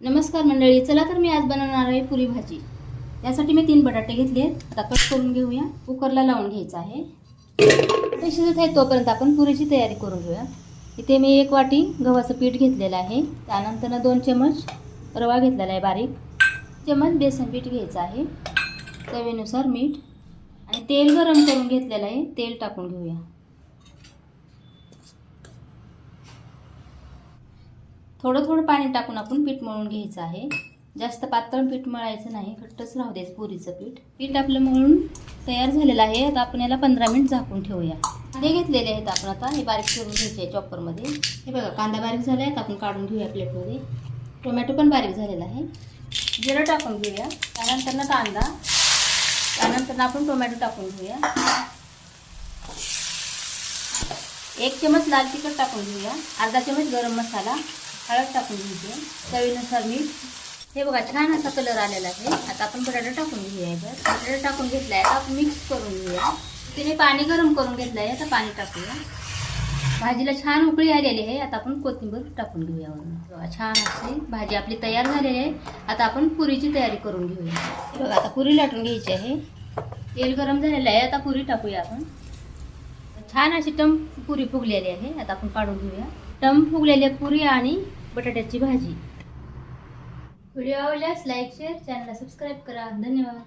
नमस्कार मंडळी चला तर मी आज बनवणार आहे पुरी भाजी. त्यासाठी मी तीन बटाटे घेतले आता कट करून घेऊया. कुकरला लावून घ्यायचं आहे. ते शिजत आहे तोपर्यंत आपण पुरीची तयारी करून घेऊया. इथे मी एक वाटी गव्हाचं पीठ घेतलेलं आहे. त्यानंतर दोन चमच रवा घेतलेला आहे बारीक. चमच बेसन पीठ घ्यायचं आहे. चवीनुसार मीठ आणि तेल गरम करून घेतलेलं आहे. तेल टाकून घेऊया. थोडं थोडं पाणी टाकून आपण पीठ मळून घ्यायचं आहे. जास्त पातळ पीठ मळायचं नाही घट्टच राहू द्यायचं पुरीचं पीठ. पीठ आपलं मळून तयार झालेलं आहे. आता आपण याला पंधरा मिनिट झाकून ठेवूया. कांदे घेतलेले आहेत आपण आता. हे बारीक करून घ्यायचे आहे चॉपरमध्ये. हे बघा कांदा बारीक झाला आहे. आपण काढून घेऊया प्लेटमध्ये. टोमॅटो पण बारीक झालेला आहे. जिरं टाकून घेऊया. त्यानंतर ना कांदा. त्यानंतर आपण टोमॅटो टाकून घेऊया. एक चमच लाल तिखट टाकून घेऊया. अर्धा चमच गरम मसाला. हळद टाकून घ्यायची. चवीनुसार मीठ. हे बघा छान असा कलर आलेला आहे. आता आपण बटाटा टाकून घेऊया बटाटा टाकून घेतला आहे आता आपण मिक्स करून घेऊया. तिने पाणी गरम करून घेतलं आहे आता पाणी टाकूया. भाजीला छान उकळी आलेली आहे. आता आपण कोथिंबीर टाकून घेऊया बघा छान अशी भाजी आपली तयार झालेली आहे. आता आपण पुरीची तयारी करून घेऊया. बघा आता पुरी लाटून घ्यायची आहे. तेल गरम झालेलं आहे. आता पुरी टाकूया आपण. छान अशी टम पुरी फुगलेली आहे. आता आपण काढून घेऊया. टम फुगलेली पुरी आणि बटाट्याची भाजी. व्हिडिओ आवडल्यास लाईक शेअर चॅनलला सबस्क्राईब करा. धन्यवाद.